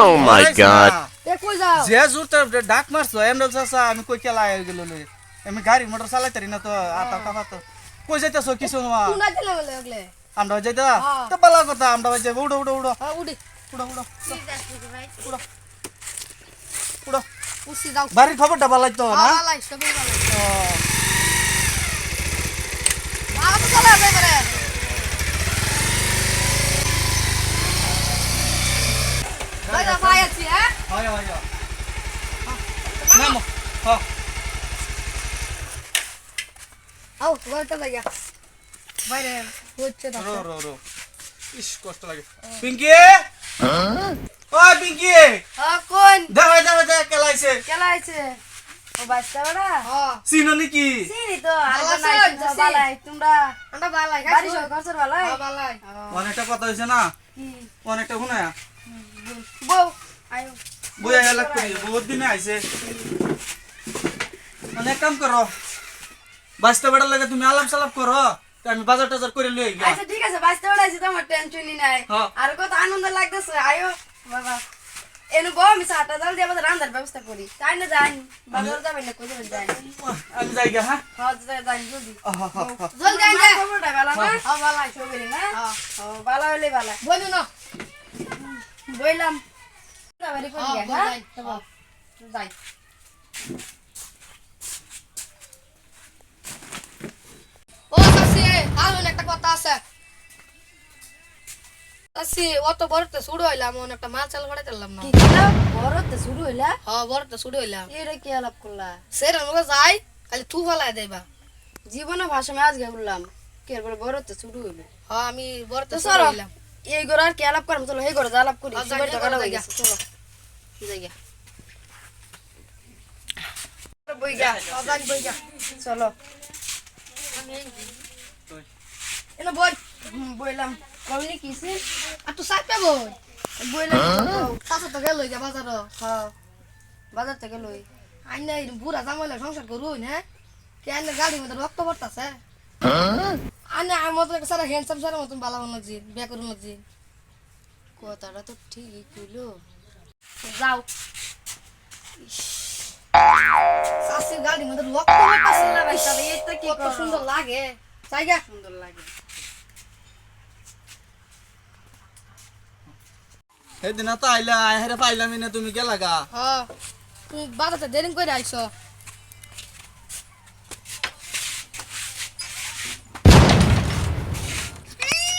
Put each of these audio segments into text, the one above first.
Oh my god. এ কই যাও। যে ডাক মারছো এমন চাচা আমি কই কেলা হয়ে গেল আমি গাড়ি মোটর চালাইতে না তো আতা কাপা তো কই যাইতেছো কিছু না বলে আমরা যাইতা। তো পালা কথা আমরা যাই উড়ো উড়ো উড়ো। হ্যাঁ উড়ি। উড়ো উড়ো। উড়ো। উড়ো। বাড়ির খবরটা পালাই তো না? হ্যাঁ সবই ভালাই ও, ভালো তো চলে আসে করে ভাই না ভাই আছি হ্যাঁ হয় হয়। নামো হ্যাঁ আও ঘরটা লাগা বাইরে হচ্ছে না রো রো রো ইস কষ্ট লাগে পিঙ্কি ও পিঙ্কি হ্যাঁ কোন দাও দাও দাও কেলাইছে কেলা আইছে ও বাচ্চা বড়া হ্যাঁ চিনো নাকি চিনি তো আর ভালো নাই? বালাই তোমরা আমরা ভালাই বাড়ি সব ঘর বালাই হ্যাঁ ভালাই অনেকটা কথা হয়েছে না কি অনেকটা শুনে বউ আয়ো। বই এলাক করি বহুত দিনে আইছে। অনেক কাম করো বাঁচতে বেড়ার লাগে তুমি আলাপ সালাপ করো আমি বাজার টাজার করে লই গিয়া আচ্ছা ঠিক আছে বাঁচতে বেড়াইছি তো আমার টেনশনই নাই। হ্যাঁ। আর কত আনন্দ লাগতেছে আয়ো। বাবা এনু বউ আমি চাটা জাল দিয়ে রান্নার ব্যবস্থা করি। তাই না যাই বাজার যাবেন না কোথাও যাই আমি যাই গিয়া হ্যাঁ? হ্যাঁ যাই জলদি। আহা, হা, হা। জলদি আইন যা। খবরটা ভালো না হ্যাঁ না হ্যাঁ? ও ভালো হলে ভালো বলু না বইলাম। হ্যাঁ? গিয়া? যাই যাই। ও সাসি আর একটা কথা আছে। সাসি অত বড়তে শুরু হইলাম অন একটা মাল চাল করে দিলাম না। তো শুরু হইলা? হ্যাঁ বড়তে শুরু হইলাম এটা কি আলাপ করলা? সের যাই খালি থু ফেলাই দেবা। জীবনে ভাষা আজকে বললাম কে বলে বড় শুরু হইল? হ্যাঁ আমি বড়তে তো শুরু হইলাম। এই ঘর আর কি আলাপ করব চলো এই ঘরে আলাপ করি সবাই তো হয়ে গেছে চলো। বই বই এনে বই হুম, বইলাম। কমনি কিছে আর তুই সাইড পাবো বইলাম সাসা তো গেল যা বাজার হ্যাঁ বাজার থেকে লই আইনা বুড়া জামাইলে সংসার করু না? কেন গাড়ির মধ্যে রক্ত পড়তাছে? আমার মতন সারা হ্যান্ডসাম সারা মতন বালা মনে জি বিয়া করুন জি কথাটা তো ঠিকই কইলো। যাও। শাশির গাড়ির মধ্যে রক্ত না ভাই তবে এটা কি কত সুন্দর লাগে। জায়গা। সুন্দর লাগে। সেদিন তো আইলা হেরে পাইলামই না তুমি গেলা গা? হ্যাঁ তুমি বাজাতে দেরি করে আইছো Oh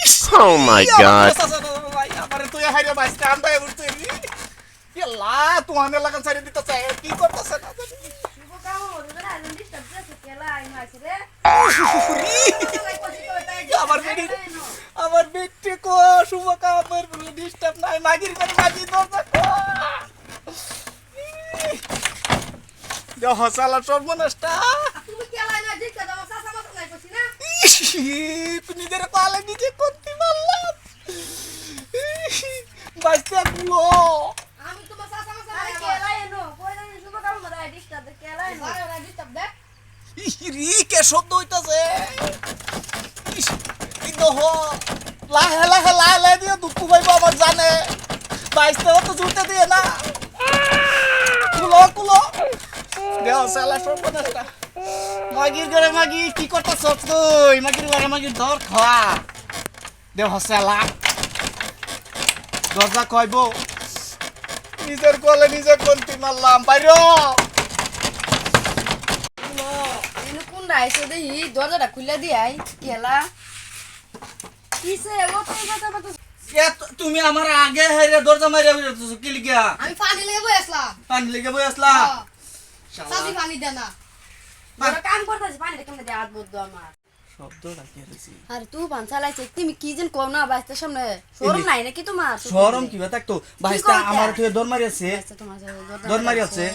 my god. আমারে তুই হাইরে বাইসটা আনতে উঠতে এলা তোমার লাগা সারি দিতে চাই কি করতেছ না জানি শুভ কাম হলো না আজ ডিস্টার্ব দিছে কেলা আই মাছি রে আমার বেটি কো শুভ কামের ডিস্টার্ব নাই মাগির করে মাগি দরজা দেহ সালা সর্বনাশটা তুমি কেলাই না দিতে দাও শাশা মতন নাই কইছি না নিজের পালে নিজে করতে বাঁচতে গুলো। আমি তোমার শাশা মতন আরে নাই কেলা কই জানি শুভ কাম মরা ডিস্টার্ব দে কেলা এনো? বারে দিতে দে কে শব্দ হইতাছে? ইস, এই দেহ লাহে লাহে লাহে লাহে দিয়ে দুঃখ আমার জানে। বাইশতে তো জুড়তে দিয়ে না। কুলো কুলো। দেহ সালা সর্বনাশটা। মাগির ঘরে মাগি কি করতেছ তুই? মাগির ঘরে মাগির ধর খা। দেহ সালা দরজা কইব নিজের কলে নিজে কোনটি মারলাম বাইর। কোন রাইছে দেহি দরজাটা খুলে দি আই কেলা কিসে ও তো কথা কথা? তুমি আমার আগে হেরে দরজা মারিয়া কি আমি পানি লেগে বই আসলাম পানি লেগে বই আসলা? শাশি পানি দে না বড় কাম করতেছি পানিটা কেমনে দিয়ে? হাত বদ্ধ আমার। শব্দটা কি হইছে আরে তুই পান চালাইছে তুমি কি যেন কও না বাইস্তার সামনে শরম নাই নাকি তোমার? শরম কি ভাইস্তা করতে? আমার থেকে দর বাইস্তা সাথে দরজা দর মারি আছে।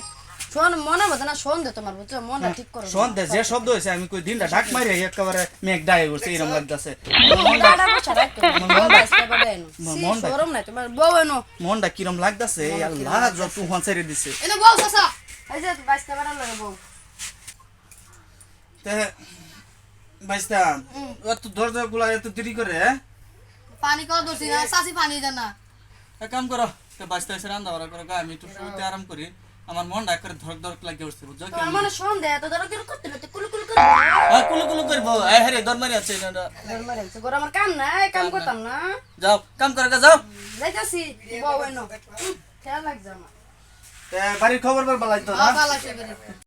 শোন মনে মতো না শোন দে তোমার বুঝছ? মনটা ঠিক করো। শোন দে যে শব্দ হয়েছে আমি কই দিনটা ঢাক মারি একেবারে মেঘ ডায়ে করছে এরকম লাগতেছে। বাইস্তা শরম নাই তোমার বউ এনো। মনটা কিরম লাগতেছে আল্লাহ যত তুফান ছেড়ে দিছে। এনে বউ এই যে বাইস্তা বড় লাগে বউ। তে ভাইস্তা এত দরজা গুলা এত দেরি করে হ্যাঁ? পানি কল ধরছি না পানি দেন এক কাম করো তো বাঁচতে এসে রান্না বাড়া করো গা, আমি একটু শুতে আরাম করি। আমার মনটা করে ধরক ধরক লাগে উঠছে বুঝছ? কি মনে সন্দেহ? তো ধরো কেন করতে না কুলু কুলু করব হ্যাঁ কুলু কুলু করব। এই হ্যাঁ রে দরমারি আছে গোর আমার কাম নাই কাম করতাম না। যাও কাম করে যাও। যাইতাছি বউ এনো। খেয়াল লাগছে আমার। বাড়ির খবর বালাই তো না? বেরে